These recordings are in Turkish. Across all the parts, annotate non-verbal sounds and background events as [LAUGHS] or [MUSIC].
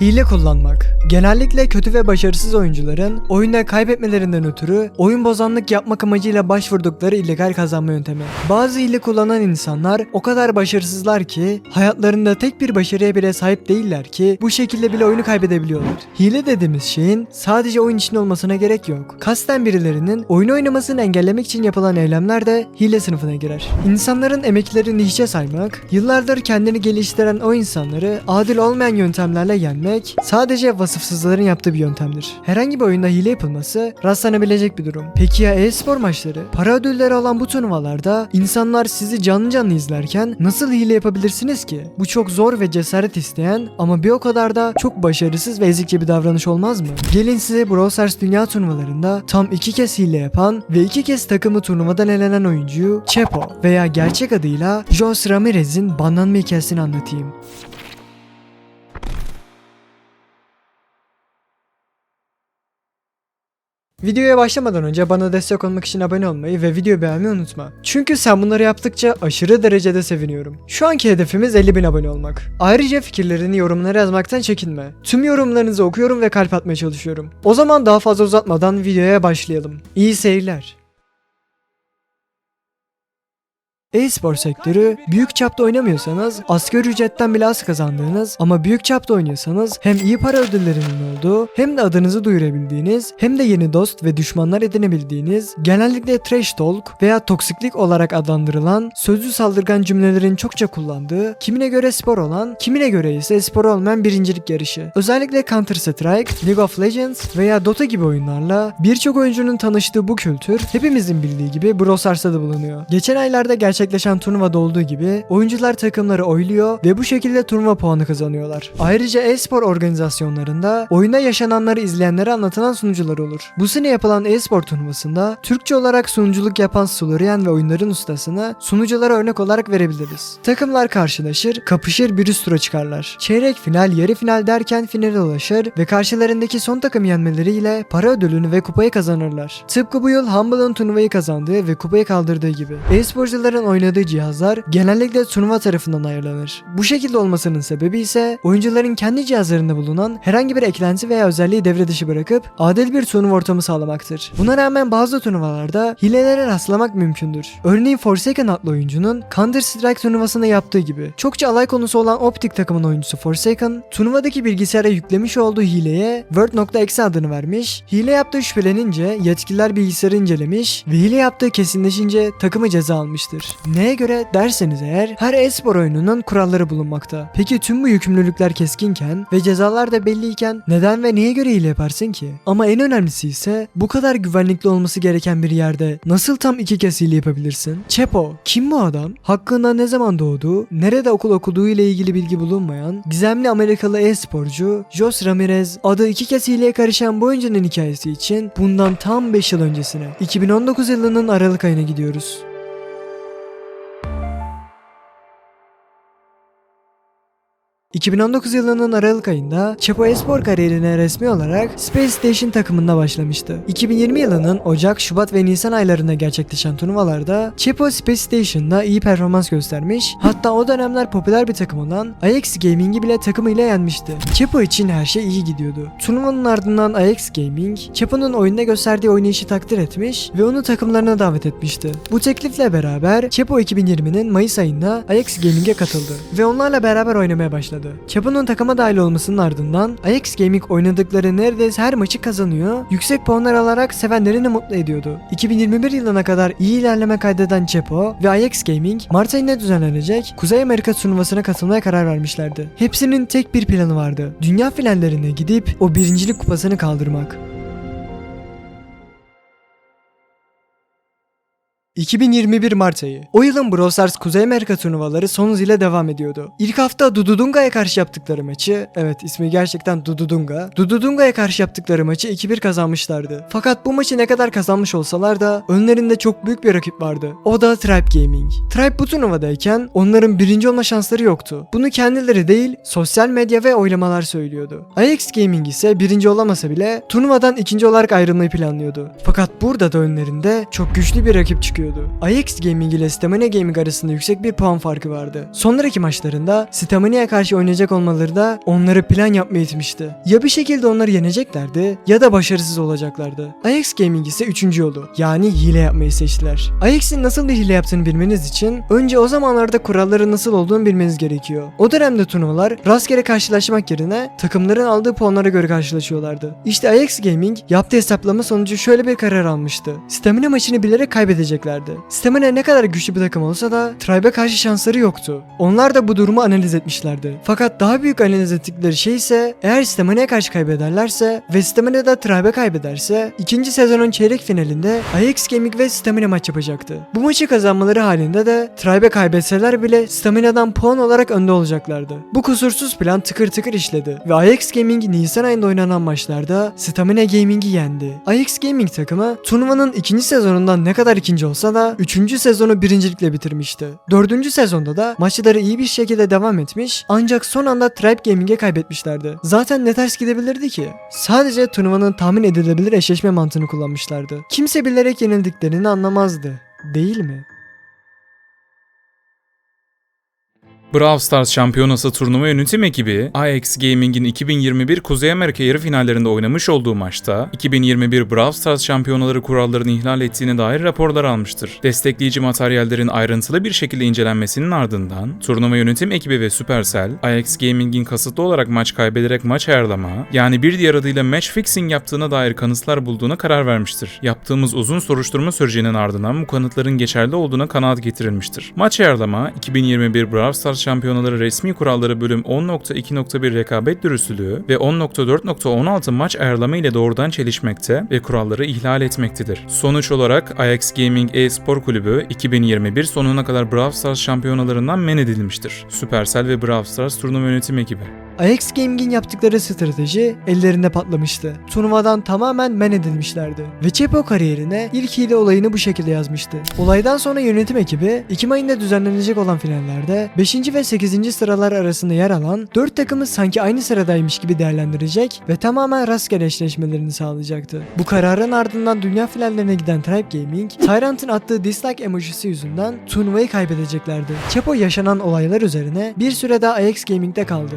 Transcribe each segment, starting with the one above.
Hile kullanmak. Genellikle kötü ve başarısız oyuncuların oyunda kaybetmelerinden ötürü oyun bozanlık yapmak amacıyla başvurdukları illegal kazanma yöntemi. Bazı hile kullanan insanlar o kadar başarısızlar ki hayatlarında tek bir başarıya bile sahip değiller ki bu şekilde bile oyunu kaybedebiliyorlar. Hile dediğimiz şeyin sadece oyun içinde olmasına gerek yok. Kasten birilerinin oyun oynamasını engellemek için yapılan eylemler de hile sınıfına girer. İnsanların emeklerini hiçe saymak, yıllardır kendini geliştiren o insanları adil olmayan yöntemlerle yenmek sadece vasıfsızların yaptığı bir yöntemdir. Herhangi bir oyunda hile yapılması rastlanabilecek bir durum. Peki ya e-spor maçları? Para ödülleri olan bu turnuvalarda insanlar sizi canlı canlı izlerken nasıl hile yapabilirsiniz ki? Bu çok zor ve cesaret isteyen ama bir o kadar da çok başarısız ve ezikçe bir davranış olmaz mı? Gelin size Brawl dünya turnuvalarında tam iki kez hile yapan ve iki kez takımı turnuvadan elenen oyuncuyu Chepo veya gerçek adıyla Jos Ramirez'in banlanma hikayesini anlatayım. Videoya başlamadan önce bana destek olmak için abone olmayı ve videoyu beğenmeyi unutma. Çünkü sen bunları yaptıkça aşırı derecede seviniyorum. Şu anki hedefimiz 50.000 abone olmak. Ayrıca fikirlerini yorumlara yazmaktan çekinme. Tüm yorumlarınızı okuyorum ve kalp atmaya çalışıyorum. O zaman daha fazla uzatmadan videoya başlayalım. İyi seyirler. E-spor sektörü büyük çapta oynamıyorsanız asgari ücretten bile az kazandığınız ama büyük çapta oynuyorsanız hem iyi para ödüllerinin olduğu hem de adınızı duyurabildiğiniz hem de yeni dost ve düşmanlar edinebildiğiniz genellikle trash talk veya toksiklik olarak adlandırılan sözlü saldırgan cümlelerin çokça kullandığı kimine göre spor olan kimine göre ise spor olmayan birincilik yarışı. Özellikle Counter Strike, League of Legends veya Dota gibi oyunlarla birçok oyuncunun tanıştığı bu kültür hepimizin bildiği gibi Brawl Stars'ta da bulunuyor. Geçen aylarda gerçekleşen turnuvada olduğu gibi oyuncular takımları oyluyor ve bu şekilde turnuva puanı kazanıyorlar. Ayrıca e-spor organizasyonlarında oyunda yaşananları izleyenlere anlatılan sunucular olur. Bu sene yapılan e-spor turnuvasında Türkçe olarak sunuculuk yapan Slorian ve oyunların ustasını sunuculara örnek olarak verebiliriz. Takımlar karşılaşır, kapışır bir üst tura çıkarlar. Çeyrek final, yarı final derken finale ulaşır ve karşılarındaki son takım yenmeleriyle para ödülünü ve kupayı kazanırlar. Tıpkı bu yıl Humble'ın turnuvayı kazandığı ve kupayı kaldırdığı gibi. E-sporcuların oynadığı cihazlar genellikle turnuva tarafından ayarlanır. Bu şekilde olmasının sebebi ise oyuncuların kendi cihazlarında bulunan herhangi bir eklenti veya özelliği devre dışı bırakıp adil bir turnuva ortamı sağlamaktır. Buna rağmen bazı turnuvalarda hilelere rastlamak mümkündür. Örneğin Forsaken adlı oyuncunun Counter Strike turnuvasında yaptığı gibi. Çokça alay konusu olan Optic takımın oyuncusu Forsaken, turnuvadaki bilgisayara yüklemiş olduğu hileye Word.exe adını vermiş, hile yaptığı şüphelenince yetkililer bilgisayarı incelemiş ve hile yaptığı kesinleşince takımı ceza almıştır. Neye göre derseniz eğer her e-spor oyununun kuralları bulunmakta. Peki tüm bu yükümlülükler keskinken ve cezalar da belliyken neden ve neye göre hile yaparsın ki? Ama en önemlisi ise bu kadar güvenlikli olması gereken bir yerde nasıl tam iki kez hile yapabilirsin? Chepo, kim bu adam? Hakkında ne zaman doğduğu, nerede okul okuduğu ile ilgili bilgi bulunmayan, gizemli Amerikalı e-sporcu Jos Ramirez adı iki kez hileye karışan bu oyuncunun hikayesi için bundan tam 5 yıl öncesine 2019 yılının Aralık ayına gidiyoruz. 2019 yılının Aralık ayında Chapo Espor kariyerine resmi olarak Space Station takımında başlamıştı. 2020 yılının Ocak, Şubat ve Nisan aylarında gerçekleşen turnuvalarda Chapo Space Station'da iyi performans göstermiş, hatta o dönemler popüler bir takım olan Ajax Gaming'i bile takımıyla yenmişti. Chapo için her şey iyi gidiyordu. Turnuvanın ardından Ajax Gaming, Chapo'nun oyunda gösterdiği oynayışı takdir etmiş ve onu takımlarına davet etmişti. Bu teklifle beraber Chapo 2020'nin Mayıs ayında Ajax Gaming'e katıldı ve onlarla beraber oynamaya başladı. Chapo'nun takıma dahil olmasının ardından Ajax Gaming oynadıkları neredeyse her maçı kazanıyor, yüksek puanlar alarak sevenlerini mutlu ediyordu. 2021 yılına kadar iyi ilerleme kaydeden Chapo ve Ajax Gaming Mart ayında düzenlenecek Kuzey Amerika turnuvasına katılmaya karar vermişlerdi. Hepsinin tek bir planı vardı. Dünya finallerine gidip o birincilik kupasını kaldırmak. 2021 Mart ayı. O yılın Brawl Stars Kuzey Amerika turnuvaları son hızıyla devam ediyordu. İlk hafta Dududunga'ya karşı yaptıkları maçı, evet ismi gerçekten Dududunga, Dududunga'ya karşı yaptıkları maçı 2-1 kazanmışlardı. Fakat bu maçı ne kadar kazanmış olsalar da önlerinde çok büyük bir rakip vardı. O da Tribe Gaming. Tribe bu turnuvadayken onların birinci olma şansları yoktu. Bunu kendileri değil, sosyal medya ve oylamalar söylüyordu. Ajax Gaming ise birinci olamasa bile turnuvadan ikinci olarak ayrılmayı planlıyordu. Fakat burada da önlerinde çok güçlü bir rakip çıkıyordu. Gerekiyordu. Ajax Gaming ile Stamina Gaming arasında yüksek bir puan farkı vardı. Sonraki maçlarında Stamina'ya karşı oynayacak olmaları da onları plan yapmaya itmişti. Ya bir şekilde onları yeneceklerdi ya da başarısız olacaklardı. Ajax Gaming ise üçüncü yolu yani hile yapmayı seçtiler. Ajax'in nasıl bir hile yaptığını bilmeniz için önce o zamanlarda kuralların nasıl olduğunu bilmeniz gerekiyor. O dönemde turnuvalar rastgele karşılaşmak yerine takımların aldığı puanlara göre karşılaşıyorlardı. İşte Ajax Gaming yaptığı hesaplama sonucu şöyle bir karar almıştı. Stamina maçını bilerek kaybedeceklerdi. Stamina ne kadar güçlü bir takım olsa da Tribe'e karşı şansları yoktu. Onlar da bu durumu analiz etmişlerdi. Fakat daha büyük analiz ettikleri şey ise eğer Stamina'ya karşı kaybederlerse ve Stamina da Tribe kaybederse ikinci sezonun çeyrek finalinde Ajax Gaming ve Stamina maç yapacaktı. Bu maçı kazanmaları halinde de Tribe kaybetseler bile Stamina'dan puan olarak önde olacaklardı. Bu kusursuz plan tıkır tıkır işledi ve Ajax Gaming Nisan ayında oynanan maçlarda Stamina Gaming'i yendi. Ajax Gaming takımı turnuvanın ikinci sezonundan ne kadar ikinci olsa da üçüncü sezonu birincilikle bitirmişti. Dördüncü sezonda da maçları iyi bir şekilde devam etmiş ancak son anda Tribe Gaming'e kaybetmişlerdi. Zaten ne ters gidebilirdi ki? Sadece turnuvanın tahmin edilebilir eşleşme mantığını kullanmışlardı. Kimse bilerek yenildiklerini anlamazdı. Değil mi? Brawl Stars Şampiyonası turnuva yönetim ekibi Ajax Gaming'in 2021 Kuzey Amerika yarı finallerinde oynamış olduğu maçta 2021 Brawl Stars şampiyonaları kurallarını ihlal ettiğine dair raporlar almıştır. Destekleyici materyallerin ayrıntılı bir şekilde incelenmesinin ardından turnuva yönetim ekibi ve Supercell Ajax Gaming'in kasıtlı olarak maç kaybederek maç ayarlama yani bir diğer adıyla match fixing yaptığına dair kanıtlar bulduğuna karar vermiştir. Yaptığımız uzun soruşturma sürecinin ardından bu kanıtların geçerli olduğuna kanaat getirilmiştir. Maç ayarlama 2021 Brawl Stars Şampiyonaları Resmi Kuralları bölüm 10.2.1 rekabet dürüstlüğü ve 10.4.16 maç ayarlama ile doğrudan çelişmekte ve kuralları ihlal etmektedir. Sonuç olarak Ajax Gaming e-spor kulübü 2021 sonuna kadar Brawl Stars şampiyonalarından men edilmiştir. Supercell ve Brawl Stars turnuva yönetim ekibi. Ajax Gaming'in yaptıkları strateji ellerinde patlamıştı. Turnuvadan tamamen men edilmişlerdi. Ve Chepo kariyerine ilk hile olayını bu şekilde yazmıştı. Olaydan sonra yönetim ekibi Ekim ayında düzenlenecek olan finallerde 5. ve 8. sıralar arasında yer alan 4 takımı sanki aynı sıradaymış gibi değerlendirecek ve tamamen rastgele eşleşmelerini sağlayacaktı. Bu kararın ardından dünya finallerine giden Tribe Gaming, Tyrant'ın attığı dislike emojisi yüzünden turnuvayı kaybedeceklerdi. Chepo yaşanan olaylar üzerine bir süre daha Ajax Gaming'de kaldı.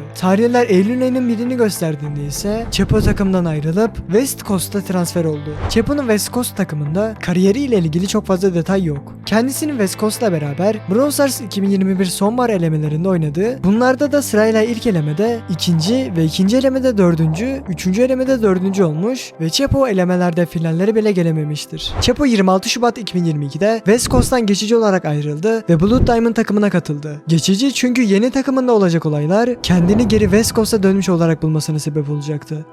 Tarihler Eylül ayının birini gösterdiğinde ise Chepo takımdan ayrılıp West Coast'a transfer oldu. Chepo'nun West Coast takımında kariyeriyle ilgili çok fazla detay yok. Kendisinin West Coast'la beraber Stars 2021 sonbahar elemelerinde oynadı. Bunlarda da sırayla ilk elemede ikinci ve ikinci elemede dördüncü, üçüncü elemede dördüncü olmuş ve Chepo elemelerde finallere bile gelememiştir. Chepo 26 Şubat 2022'de West Coast'tan geçici olarak ayrıldı ve Blood Diamond takımına katıldı. Geçici çünkü yeni takımında olacak olaylar kendini geri West Coast'a dönmüş olarak bulmasına sebep olacaktı.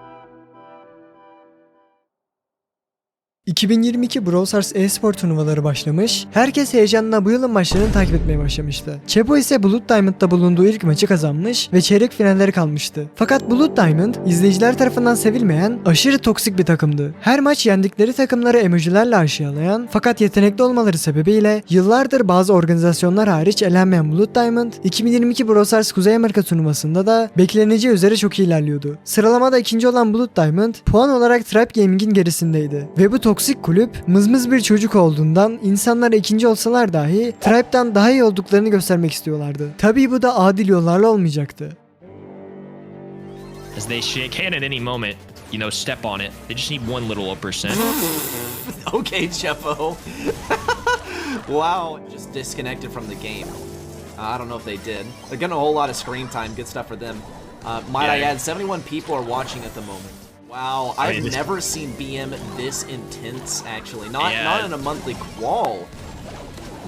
2022 Brawl Stars e-spor turnuvaları başlamış, herkes heyecanla bu yılın maçlarını takip etmeye başlamıştı. Chepo ise Blood Diamond'da bulunduğu ilk maçı kazanmış ve çeyrek finalleri kalmıştı. Fakat Blood Diamond, izleyiciler tarafından sevilmeyen, aşırı toksik bir takımdı. Her maç yendikleri takımları emojilerle aşağılayan, fakat yetenekli olmaları sebebiyle yıllardır bazı organizasyonlar hariç elenmeyen Blood Diamond, 2022 Brawl Stars Kuzey Amerika turnuvasında da bekleneceği üzere çok iyi ilerliyordu. Sıralamada ikinci olan Blood Diamond, puan olarak Tribe Gaming'in gerisindeydi. Ve bu toksik kulüp mızmız bir çocuk olduğundan insanlar ikinci olsalar dahi Tribe'dan daha iyi olduklarını göstermek istiyorlardı. Tabii bu da adil yollarla olmayacaktı. as they shake hand at any moment, you know, step on it. They just need one little percent. [LAUGHS] okay, Chepo. [LAUGHS] wow, just disconnected from the game. Uh, I don't know if they did. They're getting a whole lot of screen time. Good stuff for them. Uh, might I Yeah. add, 71 people are watching at the moment. Wow, I've mean, this- never seen BM this intense. Actually, not Yeah. not in a monthly qual.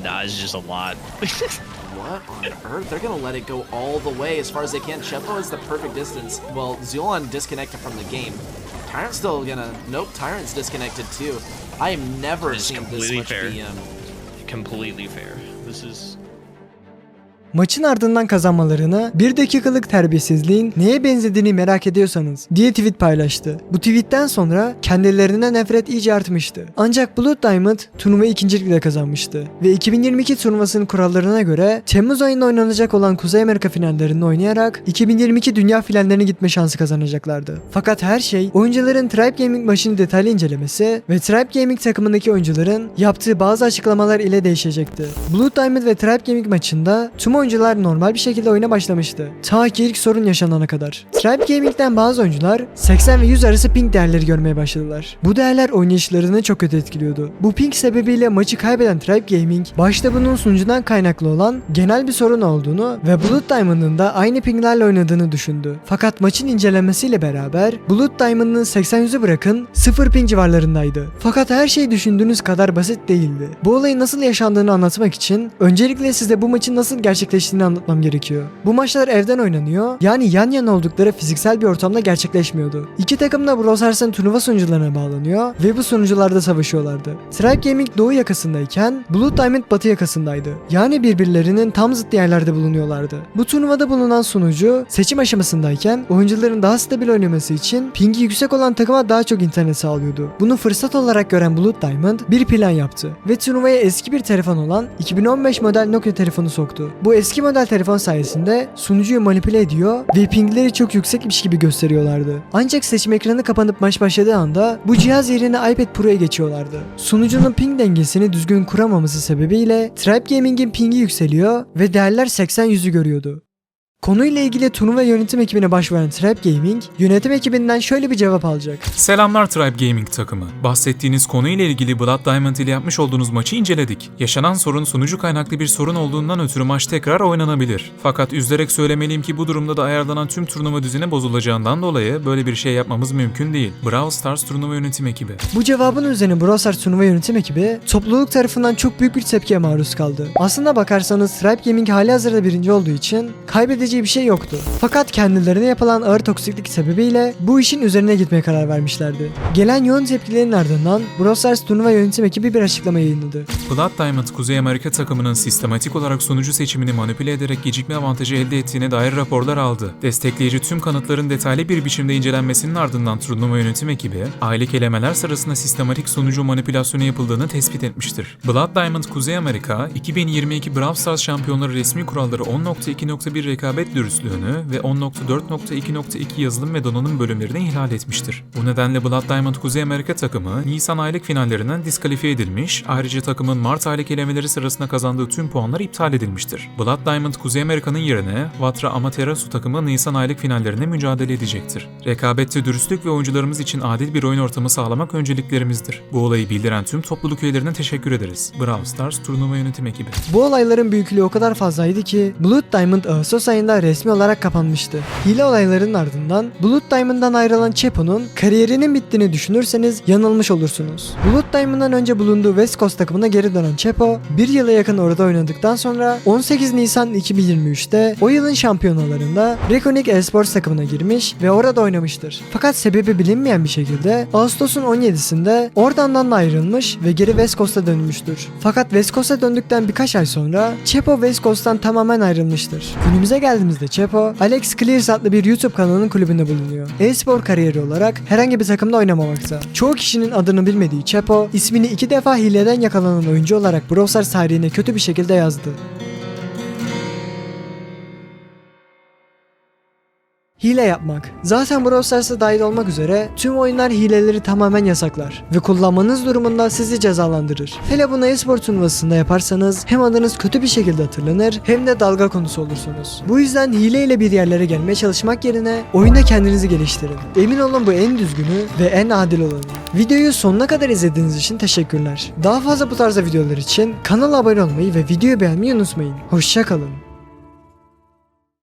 nah, it's just a lot. [LAUGHS] What on earth? They're gonna let it go all the way as far as they can. Chepo is the perfect distance. Well, Zulon disconnected from the game. Tyrant's still gonna. Nope, Tyrant's disconnected too. I have never It's seen this much fair. BM. Completely fair. This is Maçın ardından kazanmalarını bir dakikalık terbiyesizliğin neye benzediğini merak ediyorsanız diye tweet paylaştı. Bu tweetten sonra kendilerine nefret iyice artmıştı. Ancak Blood Diamond turnuva ikincilikle kazanmıştı ve 2022 turnuvasının kurallarına göre Temmuz ayında oynanacak olan Kuzey Amerika finallerini oynayarak 2022 dünya finallerine gitme şansı kazanacaklardı. Fakat her şey oyuncuların Tribe Gaming maçını detaylı incelemesi ve Tribe Gaming takımındaki oyuncuların yaptığı bazı açıklamalar ile değişecekti. Blood Diamond ve Tribe Gaming maçında tüm oyuncular normal bir şekilde oyuna başlamıştı. Ta ki ilk sorun yaşanana kadar. Tribe Gaming'den bazı oyuncular 80 ve 100 arası ping değerleri görmeye başladılar. Bu değerler oynayışlarını çok kötü etkiliyordu. Bu ping sebebiyle maçı kaybeden Tribe Gaming başta bunun sunucudan kaynaklı olan genel bir sorun olduğunu ve Blood Diamond'ın da aynı pinglerle oynadığını düşündü. Fakat maçın incelemesiyle beraber Blood Diamond'ın 80-100'ü bırakın 0 ping civarlarındaydı. Fakat her şey düşündüğünüz kadar basit değildi. Bu olayın nasıl yaşandığını anlatmak için öncelikle size bu maçın nasıl gerçekleştiğini anlatmam gerekiyor. Bu maçlar evden oynanıyor yani yan yana oldukları fiziksel bir ortamda gerçekleşmiyordu. İki takım da Brawl Stars'ın turnuva sunucularına bağlanıyor ve bu sunucularda savaşıyorlardı. Tribe Gaming doğu yakasındayken Blood Diamond batı yakasındaydı. Yani birbirlerinin tam zıt yerlerde bulunuyorlardı. Bu turnuvada bulunan sunucu seçim aşamasındayken oyuncuların daha stabil oynaması için pingi yüksek olan takıma daha çok internet sağlıyordu. Bunu fırsat olarak gören Blood Diamond bir plan yaptı ve turnuvaya eski bir telefon olan 2015 model Nokia telefonu soktu. Bu eski model telefon sayesinde sunucuyu manipüle ediyor ve pingleri çok yüksekmiş gibi gösteriyorlardı. Ancak seçim ekranı kapanıp maç başladığı anda bu cihaz yerine iPad Pro'ya geçiyorlardı. Sunucunun ping dengesini düzgün kuramaması sebebiyle Tribe Gaming'in pingi yükseliyor ve değerler 80-100'ü görüyordu. Konuyla ilgili turnuva yönetim ekibine başvuran Trap Gaming, yönetim ekibinden şöyle bir cevap alacak. Selamlar Tribe Gaming takımı. Bahsettiğiniz konuyla ilgili Blood Diamond ile yapmış olduğunuz maçı inceledik. Yaşanan sorun sunucu kaynaklı bir sorun olduğundan ötürü maç tekrar oynanabilir. Fakat üzülerek söylemeliyim ki bu durumda da ayarlanan tüm turnuva düzeni bozulacağından dolayı böyle bir şey yapmamız mümkün değil. Brawl Stars turnuva yönetim ekibi. Bu cevabın üzerine Brawl Stars turnuva yönetim ekibi topluluk tarafından çok büyük bir tepkiye maruz kaldı. Aslında bakarsanız Stripe Gaming hali hazırda birinci olduğu için kaybedeceği bir şey yoktu. Fakat kendilerine yapılan ağır toksiklik sebebiyle bu işin üzerine gitmeye karar vermişlerdi. Gelen yoğun tepkilerin ardından Brawl turnuva yönetim ekibi bir açıklama yayınladı. Blood Diamond Kuzey Amerika takımının sistematik olarak sunucu seçimini manipüle ederek gecikme avantajı elde ettiğine dair raporlar aldı. Destekleyici tüm kanıtların detaylı bir biçimde incelenmesinin ardından turnuva yönetim ekibi, aylık elemeler sırasında sistematik sunucu manipülasyonu yapıldığını tespit etmiştir. Blood Diamond Kuzey Amerika, 2022 Brawl Stars şampiyonları resmi kuralları 10.2.1 rekabet dürüstlüğünü ve 10.4.2.2 yazılım ve donanım bölümlerini ihlal etmiştir. Bu nedenle Blood Diamond Kuzey Amerika takımı Nisan aylık finallerinden diskalifiye edilmiş, ayrıca takımın Mart aylık elemeleri sırasında kazandığı tüm puanlar iptal edilmiştir. Blood Diamond Kuzey Amerika'nın yerine Vatra Amaterasu takımı Nisan aylık finallerinde mücadele edecektir. Rekabette dürüstlük ve oyuncularımız için adil bir oyun ortamı sağlamak önceliklerimizdir. Bu olayı bildiren tüm topluluk üyelerine teşekkür ederiz. Brawl Stars turnuva yönetim ekibi. Bu olayların büyüklüğü o kadar fazlaydı ki Blood Diamond Ağustos ayında resmi olarak kapanmıştı. Hile olaylarının ardından Blood Diamond'dan ayrılan Chepo'nun kariyerinin bittiğini düşünürseniz yanılmış olursunuz. Blood Diamond'dan önce bulunduğu West Coast takımına geri dönen Chepo, bir yıla yakın orada oynadıktan sonra 18 Nisan 2023'te o yılın şampiyonalarında Reconic Esports takımına girmiş ve orada oynamıştır. Fakat sebebi bilinmeyen bir şekilde Ağustos'un 17'sinde oradan da ayrılmış ve geri West Coast'a dönmüştür. Fakat West Coast'a döndükten birkaç ay sonra Chepo West Coast'tan tamamen ayrılmıştır. Günümüze geldiğimizde Chepo, Alex Clears adlı bir YouTube kanalının kulübünde bulunuyor. E-spor kariyeri olarak herhangi bir takımda oynamamakta. Çoğu kişinin adını bilmediği Chepo, ismini iki defa hileden yakalanan oyuncu olarak Brawl Stars tarihine kötü bir şekilde yazdı. Hile yapmak. Zaten Brawl Stars'a dahil olmak üzere tüm oyunlar hileleri tamamen yasaklar ve kullanmanız durumunda sizi cezalandırır. Hele bunu e-spor turnuvasında yaparsanız hem adınız kötü bir şekilde hatırlanır hem de dalga konusu olursunuz. Bu yüzden hileyle bir yerlere gelmeye çalışmak yerine oyunda kendinizi geliştirin. Emin olun bu en düzgünü ve en adil olanı. Videoyu sonuna kadar izlediğiniz için teşekkürler. Daha fazla bu tarzda videolar için kanala abone olmayı ve videoyu beğenmeyi unutmayın. Hoşçakalın.